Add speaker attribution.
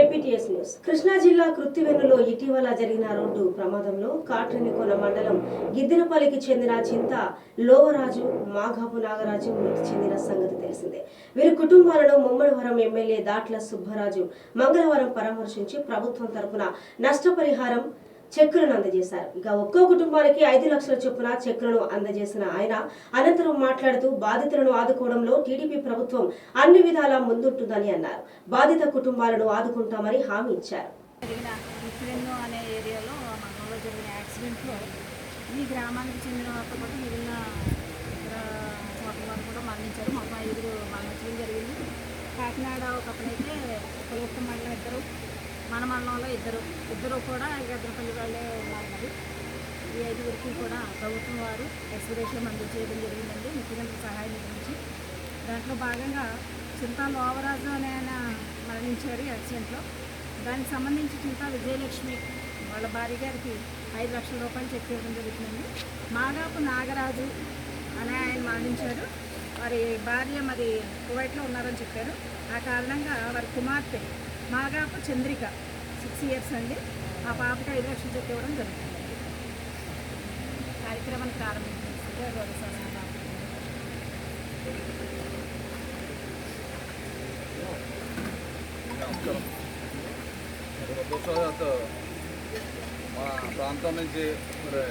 Speaker 1: APTS news. Krishna జిల్లా కృత్తివెన్నులో ఇటీవల జరిగిన రోడ్డు ప్రమాదంలో కాట్రనికొన మండలం గిద్దెనపల్లికి చెందిన చింత లోవరాజు మాఘాపు నాగరాజు మృతి చెందిన సంగతి తెలిసిందే. వీరి కుటుంబాలను ముమ్మడివరం ఎమ్మెల్యే దాట్ల సుబ్బరాజు మంగళవారం పరామర్శించి ప్రభుత్వం తరపున నష్టపరిహారం చెక్కులను అందజేశారు. ఇక ఒక్కో కుటుంబానికి ఐదు లక్షల చొప్పున చెక్కులను అందజేసిన ఆయన అనంతరం మాట్లాడుతూ బాధితులను ఆదుకోవడంలో టీడీపీ ప్రభుత్వం అన్ని విధాలా ముందుంటుందని అన్నారు. బాధిత కుటుంబాలను ఆదుకుంటామని హామీ ఇచ్చారు.
Speaker 2: అనే ఏరియాలో జరిగిన యాక్సిడెంట్లో ఈ గ్రామానికి చెందిన వారితో పాటు మిగిలిన చోట్ల వారు కూడా మరణించారు. మొత్తం ఐదుగురు మరణించడం జరిగింది. కాకినాడ ఒక అతనైతే మన మండలంలో ఇద్దరు ఇద్దరు కూడా గద్దరపల్లి వాళ్ళే ఉన్నారు ఈ ఐదుగురికి కూడా ప్రభుత్వం వారు ఎక్స్పిరేషన్ మంజూరు చేయడం జరిగిందండి. ముఖ్యమంత్రి సహాయం గురించి దాంట్లో భాగంగా చింతా లోవరాజు అనే ఆయన మరణించారు యాక్సిడెంట్లో. దానికి సంబంధించి చింతా విజయలక్ష్మి వాళ్ళ భార్య గారికి ఐదు లక్షల రూపాయలు చెక్ ఇవ్వడం జరుగుతుందండి. మాగాపు నాగరాజు అనే ఆయన మరణించారు. వారి భార్య మరి కువైట్లో ఉన్నారని చెప్పారు. ఆ కారణంగా వారి కుమార్తె మాగాపు చంద్రిక సిక్స్ ఇయర్స్ అండి. ఆ పాపకి ఐదు లక్షలు చెక్ ఇవ్వడం జరుగుతుంది. కార్యక్రమాన్ని ప్రారంభించింది. గౌరవ
Speaker 3: ప్రాంతం నుంచి మరి